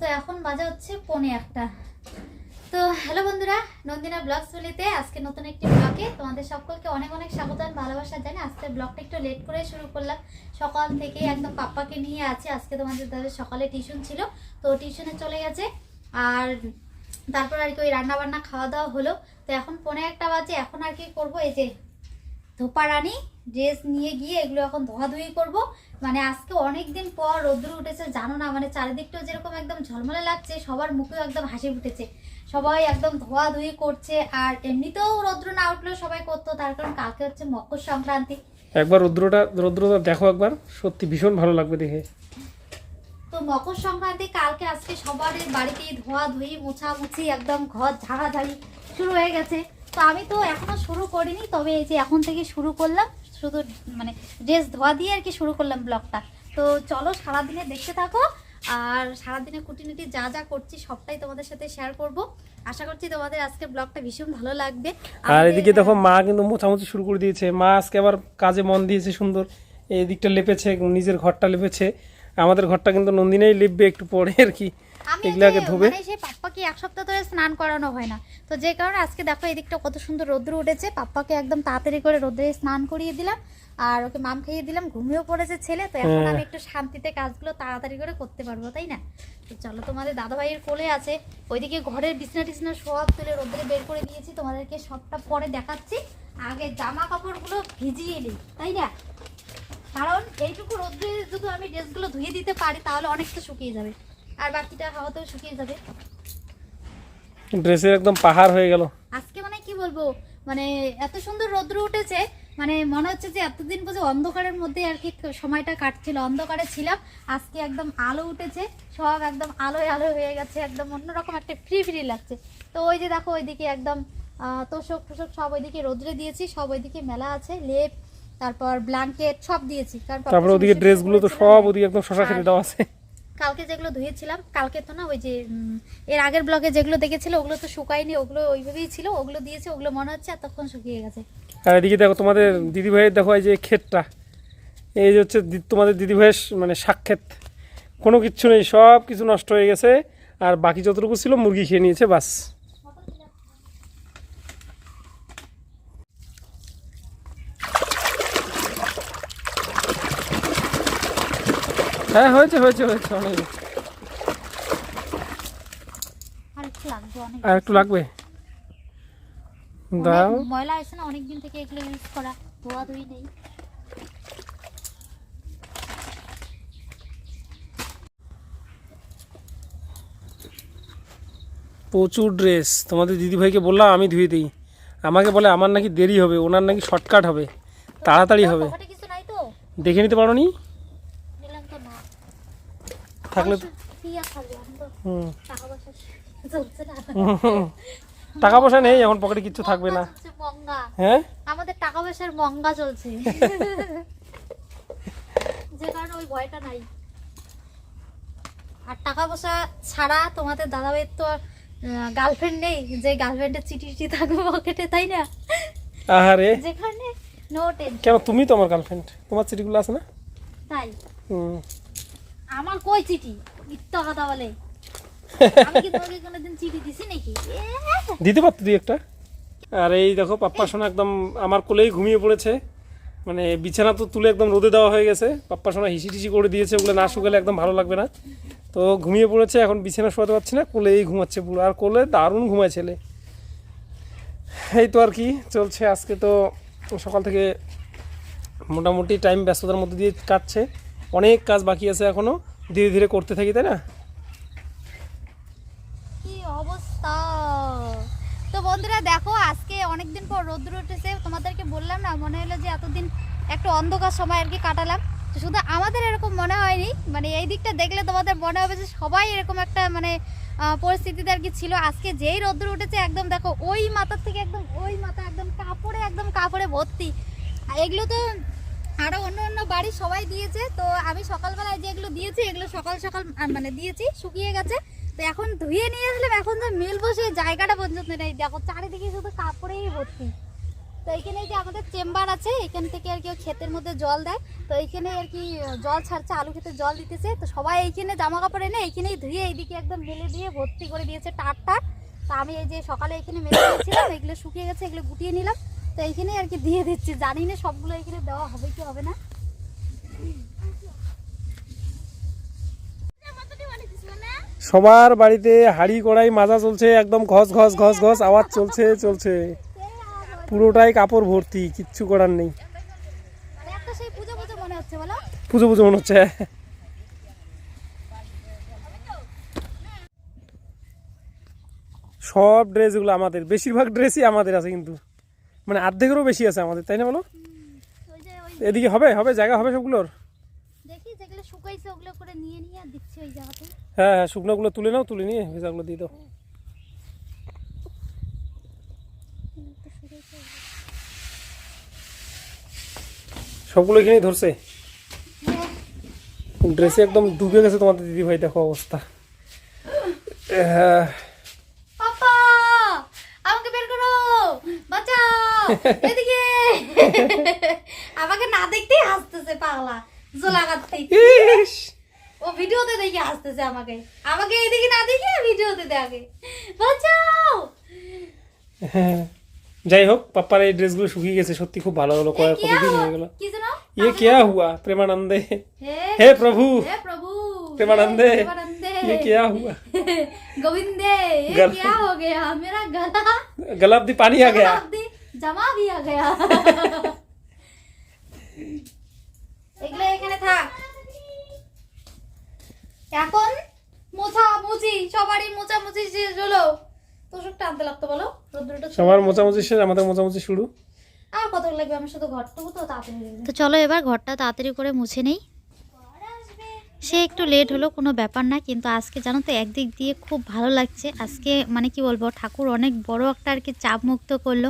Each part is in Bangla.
তো এখন বাজে হচ্ছে পনে একটা। তো হ্যালো বন্ধুরা, নন্দিনা ব্লগস বলিতে আজকে নতুন একটি ব্লগে তোমাদের সকলকে অনেক অনেক স্বাগত ভালোবাসা জানি আজকে ব্লগটা একটু লেট করে শুরু করলাম। সকাল থেকে একদম পাপ্পাকে নিয়ে আছি, আজকে তোমাদের দাদা সকালে টিউশন ছিল, তো টিউশনে চলে গেছে। আর তারপর আর কি ওই রান্না বান্না খাওয়া দাওয়া হলো, তো এখন পনে একটা বাজে, এখন আর কি করব? এই যে ধোপা রানি ড্রেস নিয়ে গিয়ে এগুলো এখন ধোয়াধুয়ি করব। মানে আজকে অনেকদিন পর রোদ্দুর উঠেছে জানো না মানে চারিদিকটাও যেরকম একদম ঝলমলে লাগছে সবার মুখেও একদম হাসি ফুটেছে। সবাই একদম ধোয়াধুয়ি করছে আর এমনিতেও রৌদ্র না উঠলেও সবাই করতো তার কারণ কালকে হচ্ছে মকর সংক্রান্তি। একবার রৌদ্রটা রৌদ্রটা দেখো একবার সত্যি ভীষণ ভালো লাগবে দেখে। তো মকর সংক্রান্তি কালকে আজকে সবার বাড়িতেই ধোয়া ধুই মোছামুছি একদম ঘর ঝাড়াঝাড়ি শুরু হয়ে গেছে। তো আমি তো এখনও শুরু করিনি তবে এই যে এখন থেকে শুরু করলাম শুধু মানে ড্রেস ধোয়া দিয়ে আর কি শুরু করলাম ব্লগটা তো চলো সারাদিনে দেখতে থাকো আর সারাদিনে কুটিনিটি যা যা করছি সবটাই তোমাদের সাথে শেয়ার করব। আশা করছি তোমাদের আজকে ব্লগটা ভীষণ ভালো লাগবে। আর এদিকে দেখো মা কিন্তু মোছামুছি শুরু করে দিয়েছে। মা আজকে আবার কাজে মন দিয়েছে সুন্দর। এই দিকটা লেপেছে নিজের ঘরটা লেপেছে। আমাদের ঘরটা কিন্তু নন্দিনেই লিপবে একটু পরে আর কি। আমি এগুলো আগে যে ধোবে। মানে সেই পাপ্পাকে এক সপ্তাহ ধরে স্নান করানো হয় না। তো যে কারণে আজকে দেখো এদিকটা কত সুন্দর রোদ্র উঠেছে। পাপ্পাকে একদম তাড়াতাড়ি করে রোদ্রে স্নান করিয়ে দিলাম। আর ওকে মাম খাইয়ে দিলাম। ঘুমিয়েও পড়েছে ছেলে। তো এখন হ্যাঁ। আমি একটু শান্তিতে কাজগুলো তাড়াতাড়ি করে করতে পারব তাই না? তো চলো তোমাদের দাদা ভাইয়ের কোলে আছে। ওইদিকে ঘরের বিছনা টিছনা সব তুলে রোদ্রে বের করে দিয়েছি। তোমাদেরকে সবটা পরে দেখাচ্ছি। আগে জামা কাপড়গুলো ভিজিয়ে নিই তাই না? কারণ এইটুকু রোদ্রে যদি আমি ড্রেসগুলো ধুয়ে দিতে পারি তাহলে অনেকটা শুকিয়ে যাবে। আর বাকিটা হাওয়াতেও শুকিয়ে যাবে। ড্রেসের একদম পাহাড় হয়ে গেল। আজকে মানে কি বলব মানে এত সুন্দর রৌদ্র উঠেছে মানে মনে হচ্ছে যে এতদিন বুঝে অন্ধকারের মধ্যে আর কি সময়টা কাটছিল। অন্ধকারে ছিলাম আজকে একদম আলো উঠেছে সব একদম আলোয় আলো হয়ে গেছে একদম অন্যরকম একটা ফ্রি ফ্রি লাগছে। তো ওই যে দেখো ওইদিকে একদম তোষক টোষক সব ওইদিকে রোদ্রে দিয়েছি সব ওইদিকে মেলা আছে লেপ তারপর ব্ল্যাঙ্কেট সব দিয়েছি। তারপরে ওদিকে ড্রেসগুলো তো সব ওদিকে একদম শশা খেতে দেওয়া আছে। কালকে যেগুলো ধুয়েছিলাম, কালকে তো না ওই যে এর আগের ব্লগে যেগুলো দেখেছিল, ওগুলো তো শুকায়নি, ওগুলো ওইভাবেই ছিল, ওগুলো দিয়েছে, ওগুলো মনে হচ্ছে এতক্ষণ শুকিয়ে গেছে। আর এদিকে দেখো তোমাদের দিদিভাইয়ের দেখো এই যে ক্ষেতটা, এই যে হচ্ছে তোমাদের দিদিভাইয়ের মানে সাক্ষেত কোনো কিচ্ছু নেই সব কিছু নষ্ট হয়ে গেছে, আর বাকি যতটুকু ছিল মুরগি খেয়ে নিয়েছে, বাস। হ্যাঁ হয়েছে হয়েছে হয়েছে অনেক। আর একটু লাগবে আর একটু লাগবে? দাও। ময়লা আছে না অনেকদিন থেকে এগুলো ইউজ করা ধোয়া ধুই নেই। প্রচুর ড্রেস তোমাদের দিদিভাইকে বললাম আমি ধুয়ে দিই। আমাকে বলে আমার নাকি দেরি হবে ওনার নাকি শর্টকাট হবে। তাড়াতাড়ি হবে। দেখে নিতে পারো না থাকলে আর টাকা পয়সা নেই এখন পকেটে কিচ্ছু থাকবে না। হ্যাঁ? আমাদের টাকা পয়সার মঙ্গা চলছে। যে কারণে ওই ভয়টা নাই। আর টাকা পয়সা ছাড়া তোমাদের দাদাভাইয়ের তো গার্লফ্রেন্ড নেই। যে গার্লফ্রেন্ডের চিঠি চিঠি থাকবে পকেটে তাই না? আহারে। যেখানে নো টেনশন কেন তুমি তো আমার গার্লফ্রেন্ড তোমার চিঠিগুলো আছে না? তাই। হুম। আমার কই চিঠি? মিথ্যা কথা বলে। আমি কি তোমাকে কোনোদিন চিঠি দিছি নাকি? দিতে পারতো দুই একটা। আর এই দেখো পাপ্পা সোনা একদম আমার কোলেই ঘুমিয়ে পড়েছে। মানে বিছানা তো তুলে একদম রোদে দেওয়া হয়ে গেছে। পাপ্পা সোনা হিসি টিসি করে দিয়েছে ওগুলো না শুকালে একদম ভালো লাগবে না। তো ঘুমিয়ে পড়েছে এখন বিছানা শোয়াতে পারছি না কোলেই ঘুমাচ্ছে পুরো। আর কোলে দারুণ ঘুমায় ছেলে। এই তো আর কি চলছে। আজকে তো সকাল থেকে মোটামুটি টাইম ব্যস্ততার মধ্যে দিয়ে কাটছে। অনেক কাজ বাকি আছে এখনও ধীরে ধীরে করতে থাকি, তাই না? কি অবস্থা? তো বন্ধুরা দেখো, আজকে অনেকদিন পর রোদ্র উঠেছে। তোমাদেরকে বললাম না, মনে হলো যে এতদিন একটু অন্ধকার সময় আর কি কাটালাম। শুধু আমাদের এরকম মনে হয়নি মানে এই দিকটা দেখলে তোমাদের মনে হবে যে সবাই এরকম একটা মানে পরিস্থিতিতে আর কি ছিল। আজকে যেই রোদ্র উঠেছে, একদম দেখো, ওই মাথার থেকে একদম, ওই মাথা একদম কাপড়ে একদম কাপড়ে ভর্তি। এগুলো তো আরও অন্য অন্য বাড়ি সবাই দিয়েছে। তো আমি সকালবেলায় যেগুলো দিয়েছি, এগুলো সকাল সকাল মানে দিয়েছি, শুকিয়ে গেছে। তো এখন ধুয়ে নিয়ে আসলাম, এখন তো মিল বসে জায়গাটা পর্যন্ত নেই। দেখো, চারিদিকে শুধু কাপড়েই ভর্তি। তো এইখানে এই যে আমাদের চেম্বার আছে, এখান থেকে আর কি ক্ষেতের মধ্যে জল দেয়। তো এইখানে আর কি জল ছাড়ছে, আলু খেতে জল দিতেছে। তো সবাই এইখানে জামা কাপড় এনে এইখানেই ধুয়ে এইদিকে একদম মেলে দিয়ে ভর্তি করে দিয়েছে টাট টাট তো আমি এই যে সকালে এখানে মেলে দিয়েছিলাম, এগুলো শুকিয়ে গেছে, এগুলো গুটিয়ে নিলাম। তো এইখানেই আর কি দিয়ে দিচ্ছি। জানি না সবগুলো এখানে দেওয়া হবে কি হবে না। সবার বাড়িতে হাড়ি কড়াই মাজা চলছে একদম ঘস ঘস ঘস ঘস আওয়াজ চলছে চলছে। পুরোটাই কাপড় ভর্তি কিচ্ছু করার নেই। মনে পুজো পুজো মনে হচ্ছে সব ড্রেসগুলো আমাদের বেশিরভাগ ড্রেসই আমাদের আছে কিন্তু। মানে অর্ধেকেরও বেশি আছে আমাদের তাই না বলো? এদিকে হবে হবে জায়গা হবে সবগুলোর? হ্যাঁ হ্যাঁ শুকনোগুলো তুলে নাও তুলে নিয়ে ভেজাগুলো দিয়ে দাও। সবগুলো এখানেই ধরছে? ড্রেসে একদম ডুবে গেছে তোমাদের দিদি ভাই দেখো অবস্থা। হ্যাঁ পাপা আমাকে বের করো বাঁচাও এদিকে আমাকে না দেখতেই হাসতেছে পাগলা জোলা কাটতেই ইস! ও ভিডিওতে দেখে হাসতেছে আমাকে আমাকে এদিকে না দেখে ভিডিওতে দেখে বাঁচাও হ্যাঁ। যাই হোক পাপ্পার এই ড্রেসগুলো শুকিয়ে গেছে সত্যি খুব ভালো হলো কয়েক क्या কতদিন हुआ? হয়ে গেল কি জানো ये क्या हुआ प्रेमानंदे हे हे प्रभु हे प्रभु प्रेमानंदे हे प्रेमानंदे ये क्या हुआ गोविंदे ये गला- क्या हो गया मेरा गला गलाब दी पानी आ गया জমা দিয়া গয়া। এগুলো এখানে থাক। এখন মোছা মুছি সবারই মোছা মুছি শেষ হলো। তোষক টানতে লাগতো বলো রোদ্রটা সবার মোছা মুছি শেষ আমাদের মোছা মুছি শুরু। আর কত লাগবে? আমি শুধু ঘরটুকু তো তাড়াতাড়ি তো চলো এবার ঘরটা তাড়াতাড়ি করে মুছে নেই। সে একটু লেট হলো, কোনো ব্যাপার না, কিন্তু আজকে জানো তো একদিক দিয়ে খুব ভালো লাগছে। আজকে মানে কি বলব, ঠাকুর অনেক বড় একটা আর কি চাপ মুক্ত করল।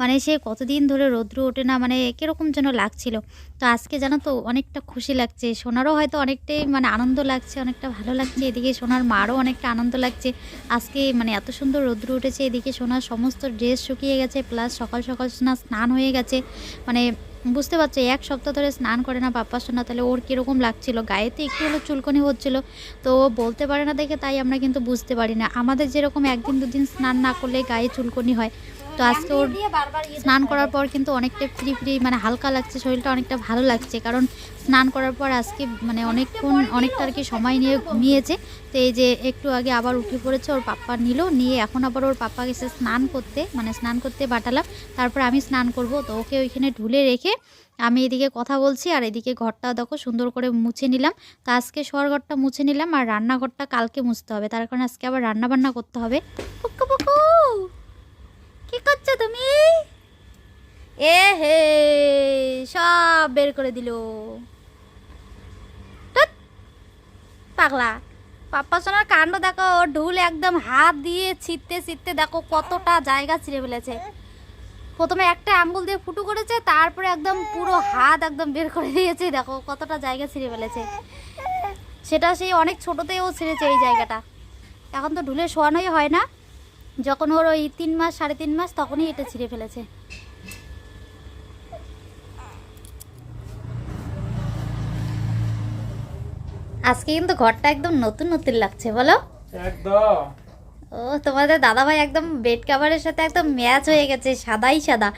মানে সে কতদিন ধরে রৌদ্র ওঠে না মানে কীরকম যেন লাগছিল। তো আজকে জানো তো অনেকটা খুশি লাগছে, সোনারও হয়তো অনেকটাই মানে আনন্দ লাগছে, অনেকটা ভালো লাগছে। এদিকে সোনার মারও অনেকটা আনন্দ লাগছে। আজকে মানে এত সুন্দর রৌদ্র উঠেছে, এদিকে সোনার সমস্ত ড্রেস শুকিয়ে গেছে প্লাস সকাল সকাল সোনা স্নান হয়ে গেছে। মানে বুঝতে পারছ, এক সপ্তাহ ধরে স্নান করে না পাপ্পা সোনা, তাহলে ওর কীরকম লাগছিল? গায়েতে একটু হলো চুলকনি হচ্ছিল, তো বলতে পারে না দেখে, তাই আমরা কিন্তু বুঝতে পারি না। আমাদের যেরকম একদিন দুদিন স্নান না করলে গায়ে চুলকনি হয় তো আজকে ওর স্নান করার পর কিন্তু অনেকটা ফ্রি ফ্রি মানে হালকা লাগছে, শরীরটা অনেকটা ভালো লাগছে। কারণ স্নান করার পর আজকে মানে অনেকক্ষণ, অনেকটা আর কি সময় নিয়ে ঘুমিয়েছে। তো এই যে একটু আগে আবার উঠে পড়েছে, ওর পাপ্পা নিল, নিয়ে এখন আবার ওর পাপ্পা গেছে স্নান করতে মানে স্নান করতে বাটালাম তারপর আমি স্নান করব, তো ওকে ওইখানে ঢুলে রেখে আমি এদিকে কথা বলছি, আর এদিকে ঘরটা দেখো সুন্দর করে মুছে নিলাম। তো আজকে শোয়ার ঘরটা মুছে নিলাম, আর রান্নাঘরটা কালকে মুছতে হবে। তার কারণে আজকে আবার রান্না বান্না করতে হবে। কি করছ তুমি? এ হে, সব বের করে দিল। পাগলা। পাপ্পা সোনার কাণ্ড দেখো, ঢুল একদম হাত দিয়ে ছিটতে ছিটতে দেখো কতটা জায়গা ছিঁড়ে ফেলেছে। প্রথমে একটা আঙ্গুল দিয়ে ফুটো করেছে, তারপরে একদম পুরো হাত একদম বের করে দিয়েছে, দেখো কতটা জায়গা ছিঁড়ে ফেলেছে। সেটা সেই অনেক ছোটোতেই ও ছিঁড়েছে এই জায়গাটা। এখন তো ঢুলে শোয়ানোই হয় না। যখন ওর ওই তিন মাস সাড়ে তিন মাস তখনই এটা ছিঁড়ে ফেলেছে। আজকে কিন্তু ঘরটা একদম নতুন নতুন লাগছে বলো। একদম। ও তোমাদের দাদাভাই একদম বেড কাভারের সাথে একদম ম্যাচ হয়ে গেছে সাদাই সাদা।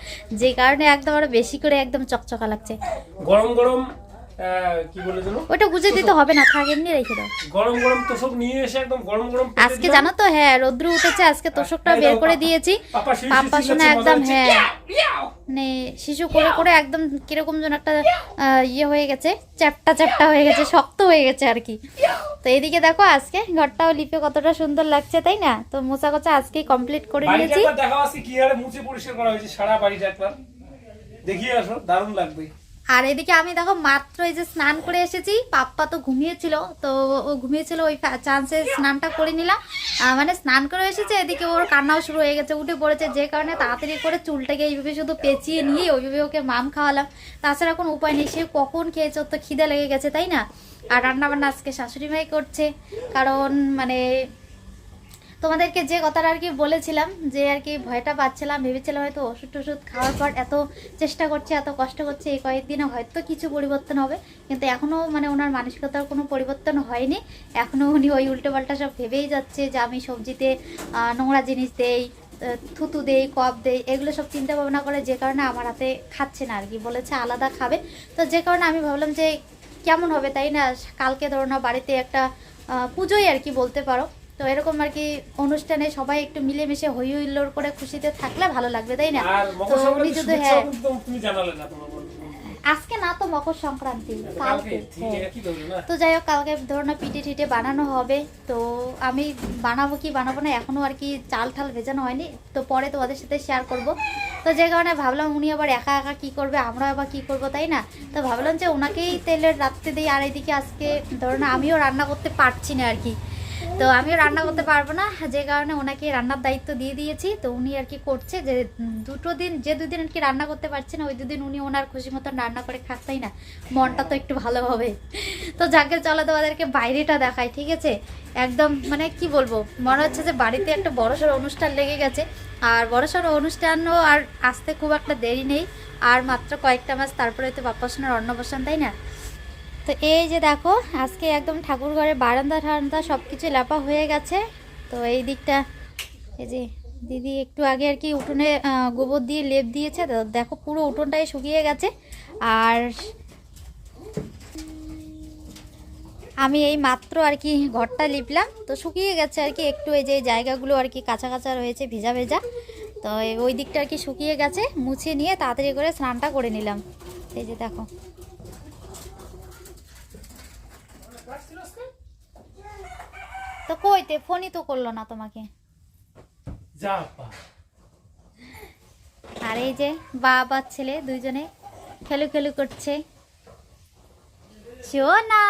যে কারণে একদম আরও বেশি করে একদম চকচকা লাগছে। গরম গরম কি বলে জানো ওটা গুজে দিতে হবে না থাক এমনি রেখে দাও। গরম গরম তোষক নিয়ে এসে একদম গরম গরম আজকে জানো তো হ্যাঁ রৌদ্র উঠেছে আজকে তোষকটা এই বের করে দিয়েছি। পাপা শিশু শোনা একদম হ্যাঁ। মানে শিশু করে করে একদম কীরকম যেন একটা ইয়ে হয়ে গেছে চ্যাপটা চ্যাপটা হয়ে গেছে শক্ত হয়ে গেছে আর কি। তো এইদিকে দেখো আজকে ঘরটাও লিপে কতটা সুন্দর লাগছে তাই না? তো মোচা কোচা আজকেই কমপ্লিট করে নিয়েছি। আজকে কি হারে মুছে পরিষ্কার করা হয়েছে সারা বাড়িটা একবার। দেখিয়ে আসো দারুণ লাগবে। আর এদিকে আমি দেখো মাত্র এই যে স্নান করে এসেছি, পাপ্পা তো ঘুমিয়েছিল, তো ও ঘুমিয়েছিল, ওই চান্সে স্নানটা করে নিলাম। মানে স্নান করে এসেছে, এদিকে ওর কান্নাও শুরু হয়ে গেছে, উঠে পড়েছে, যে কারণে তাড়াতাড়ি করে চুলটাকে এইভাবে শুধু পেঁচিয়ে নিয়ে ওইভাবে ওকে মাম খাওয়ালাম। তাছাড়া কোনো উপায় নেই, সে কখন খেয়েছে তো খিদে লেগে গেছে, তাই না? আর রান্নাবান্না আজকে শাশুড়ি মাই করছে, কারণ মানে তোমাদেরকে যে কথাটা আর কি বলেছিলাম, যে আর কি ভয়টা পাচ্ছিলাম, ভেবেছিলাম হয়তো ওষুধ টষুধ খাওয়ার পর এত চেষ্টা করছে, এত কষ্ট করছে, এই কয়েকদিনে হয়তো কিছু পরিবর্তন হবে। কিন্তু এখনও মানে ওনার মানসিকতার কোনো পরিবর্তন হয়নি। এখনও উনি ওই উল্টোপাল্টা সব ভেবেই যাচ্ছে যে আমি সবজিতে নোংরা জিনিস দেই থুতু দেই কপ দেই, এগুলো সব চিন্তা ভাবনা করে যে কারণে আমার হাতে খাচ্ছে না আর কি, বলেছে আলাদা খাবে। তো যে কারণে আমি ভাবলাম যে কেমন হবে, তাই না? কালকে ধরো না বাড়িতে একটা পুজোই আর কি বলতে পারো। তো এরকম আর কি অনুষ্ঠানে সবাই একটু মিলেমিশে হই হুল্লোড় করে খুশিতে থাকলে ভালো লাগবে তাই না? তো উনি যদি হ্যাঁ। আজকে না তো মকর সংক্রান্তি কালকে হ্যাঁ। তো যাই হোক কালকে ধরো না পিঠে টিটে বানানো হবে। তো আমি বানাবো কি বানাবো না এখনও আর কি চাল ঠাল ভেজানো হয়নি। তো পরে তোমাদের সাথে শেয়ার করব। তো যে কারণে ভাবলাম উনি আবার একা একা কি করবে আমরা আবার কি করব তাই না? তো ভাবলাম যে ওনাকেই তেলের রাত্রে দিই আর এইদিকে আজকে ধরো না আমিও রান্না করতে পারছি না আর কি। তো আমিও রান্না করতে পারব না, যে কারণে ওনাকে রান্নার দায়িত্ব দিয়ে দিয়েছি। তো উনি আর কি করছে যে দুটো দিন, যে দুদিন আর কি রান্না করতে পারছে না, ওই দুদিন উনি ওনার খুশি মতন রান্না করে খাক তাই না। মনটা তো একটু ভালো হবে। তো যাকে চলো তোমাদেরকে বাইরেটা দেখায় ঠিক আছে? একদম মানে কি বলব, মনে হচ্ছে যে বাড়িতে একটা বড়সড় অনুষ্ঠান লেগে গেছে। আর বড়সড় অনুষ্ঠানও আর আসতে খুব একটা দেরি নেই। আর মাত্র কয়েকটা মাস, তারপরে তো বাপ্পাসনের অন্নপ্রাশন, তাই না? তো এই যে দেখো, আজকে একদম ঠাকুর ঘরে বারান্দা ঠারান্দা সব কিছু লেপা হয়ে গেছে। তো এই দিকটা, এই যে দিদি একটু আগে আর কি উঠোনে গোবর দিয়ে লেপ দিয়েছে। তো দেখো পুরো উঠোনটাই শুকিয়ে গেছে। আর আমি এই মাত্র আর কি ঘরটা লিপলাম। তো শুকিয়ে গেছে আর কি, একটু এই যে জায়গাগুলো আর কি কাঁচা কাঁচা রয়েছে, ভেজা ভেজা। তো ওই দিকটা আর কি শুকিয়ে গেছে, মুছে নিয়ে তাড়াতাড়ি করে স্নানটা করে নিলাম। এই যে দেখো তো কইতে ফোনই তো করল না তোমাকে। যা আর এই যে বাবা ছেলে দুইজনে খেলু খেলু করছে। সোনা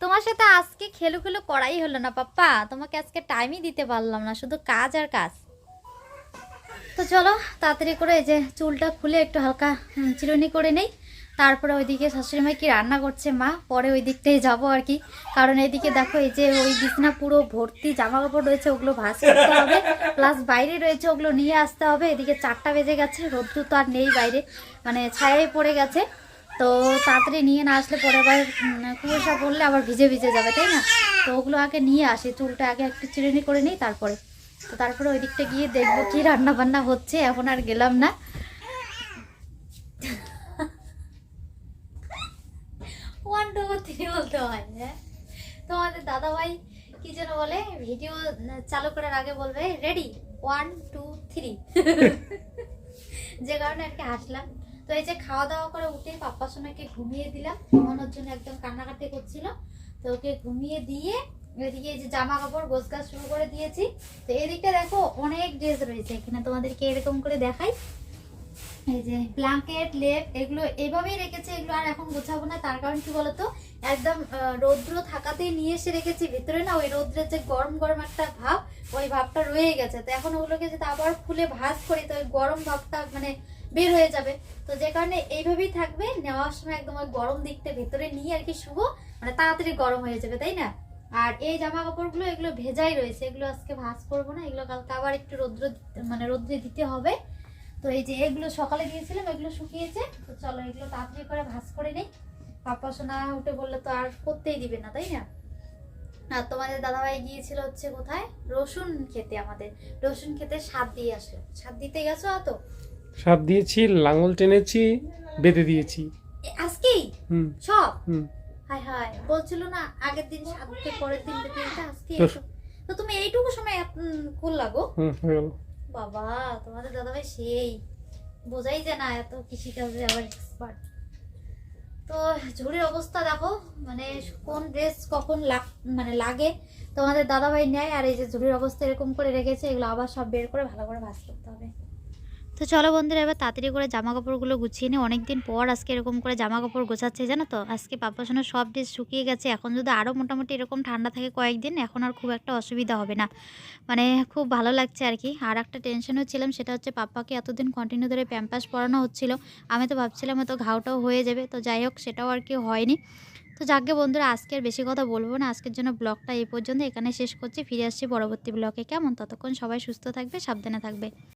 তোমার সাথে আজকে খেলু খেলু করাই হলো না পাপ্পা। তোমাকে আজকে টাইমই দিতে পারলাম না শুধু কাজ আর কাজ। তো চলো তাড়াতাড়ি করে এই যে চুলটা খুলে একটু হালকা চিরুনি করে নেই। তারপরে ওইদিকে শাশুড়ি মা কি রান্না করছে মা? পরে ওই দিকটাই যাব আর কি। কারণ এইদিকে দেখো এই যে ওই বিছনা পুরো ভর্তি জামা কাপড় রয়েছে, ওগুলো ভাঁজ করতে হবে। প্লাস বাইরে রয়েছে, ওগুলো নিয়ে আসতে হবে। এদিকে চারটা বেজে গেছে, রোদ্দুর তো আর নেই বাইরে। মানে ছায়াই পড়ে গেছে। তো তাড়াতাড়ি নিয়ে না আসলে পরে আবার কুয়াশা পড়লে আবার ভিজে ভিজে যাবে, তাই না? তো ওগুলো আগে নিয়ে আসি, চুলটা আগে একটু চিরুনি করে নিই, তারপরে। তো তারপরে ওই দিকটা গিয়ে দেখব কি রান্না বান্না হচ্ছে, এখন আর গেলাম না। টু থ্রি বলতে হয় হ্যাঁ? তো আমাদের দাদাভাই কি যেন বলে ভিডিও চালু করার আগে বলবে রেডি ওয়ান টু থ্রি যে কারণে আর কি হাসলাম। তো এই যে খাওয়া দাওয়া করে উঠে পাপ্পা সোনাকে ঘুমিয়ে দিলাম। ঘুমানোর জন্য একদম কান্নাকাটি করছিল। তো ওকে ঘুমিয়ে দিয়ে এদিকে যে জামা কাপড় গোছগাছ শুরু করে দিয়েছি। তো এদিকটা দেখো অনেক ড্রেস রয়েছে। এখানে তোমাদেরকে এরকম করে দেখাই। এই যে ব্ল্যাঙ্কেট লেপ এগুলো এভাবেই রেখেছে, এগুলো আর এখন গোছাবো না। তার কারণ কি বলতো? একদম রৌদ্র থাকাতেই নিয়ে এসে রেখেছি, ভিতরে না ওই রৌদ্রের যে গরম গরম একটা ভাব, ওই ভাবটা রয়ে গেছে। তো এখন ওগুলোকে যদি আবার খুলে ভাঁজ করি, তো ওই গরম ভাবটা মানে বের হয়ে যাবে। তো যে কারণে এইভাবেই থাকবে। নেওয়ার সময় একদম ওই গরম দিকটা ভেতরে নিয়ে আর কি শুভো মানে তাড়াতাড়ি গরম হয়ে যাবে, তাই না? আর এই জামা কাপড়গুলো এগুলো ভেজাই রয়েছে। এগুলো আজকে ভাঁজ করব না, এগুলো কালকে আবার একটু রৌদ্র মানে রৌদ্রে দিতে হবে। তো এই যে এগুলো সকালে দিয়েছিলাম এগুলো শুকিয়েছে। তো চলো এগুলো তাড়াতাড়ি করে ভাঁজ করে নেই। পাপা সোনা উঠে বললে তো আর করতেই দিবে না তাই না? আর তোমাদের দাদাভাই গিয়েছিল হচ্ছে কোথায়? রসুন খেতে আমাদের। রসুন খেতে স্বাদ দিয়ে আসলো। স্বাদ দিতে গেছো তো? সাপ দিয়েছি লাঙল টেনেছি বেঁধে দিয়েছি। আজকেই? হুম। সব? হুম। হায় হায় বলছিল না আগের দিন সাতকে পরের দিন বেঁধে দিতে আজকে তো- তো তুমি এইটুকু সময় করলা গো? হুম হয়ে গেল। বাবা, তোমাদের দাদাভাই সেই। বোঝাই যায় না এত কৃষিকাজে আবার এক্সপার্ট তো ঝুড়ির অবস্থা দেখো মানে কোন ড্রেস কখন লাগ মানে লাগে, তোমাদের দাদাভাই নেয়, আর এই যে ঝুড়ির অবস্থা এরকম করে রেখেছে, এগুলো আবার সব বের করে ভালো করে ভাজ করতে হবে। তো চলো বন্ধুরা, এবার তাড়াতাড়ি করে জামা কাপড়গুলো গুছিয়ে নিই। অনেকদিন পর আজকে এরকম করে জামা কাপড় গোছাচ্ছে, জানো তো? আজকে পাপা সোনার সব ড্রেস শুকিয়ে গেছে। এখন যদি আরও মোটামুটি এরকম ঠান্ডা থাকে কয়েকদিন, এখন আর খুব একটা অসুবিধা হবে না। মানে খুব ভালো লাগছে আর কি। আর একটা টেনশনও ছিলাম, সেটা হচ্ছে পাপ্পাকে এতদিন কন্টিনিউ ধরে প্যাম্পাস পরানো হচ্ছিল। আমি তো ভাবছিলাম হয়তো ঘাওটাও হয়ে যাবে। তো যাই হোক, সেটাও আর কি হয়নি। তো যাকে বন্ধুরা আজকের বেশি কথা বলব না। আজকের জন্য ব্লগটা এই পর্যন্ত। এখানে শেষ করছি। ফিরে আসছি পরবর্তী ব্লগে। কেমন? ততক্ষণ সবাই সুস্থ থাকবে, সাবধানে থাকবে।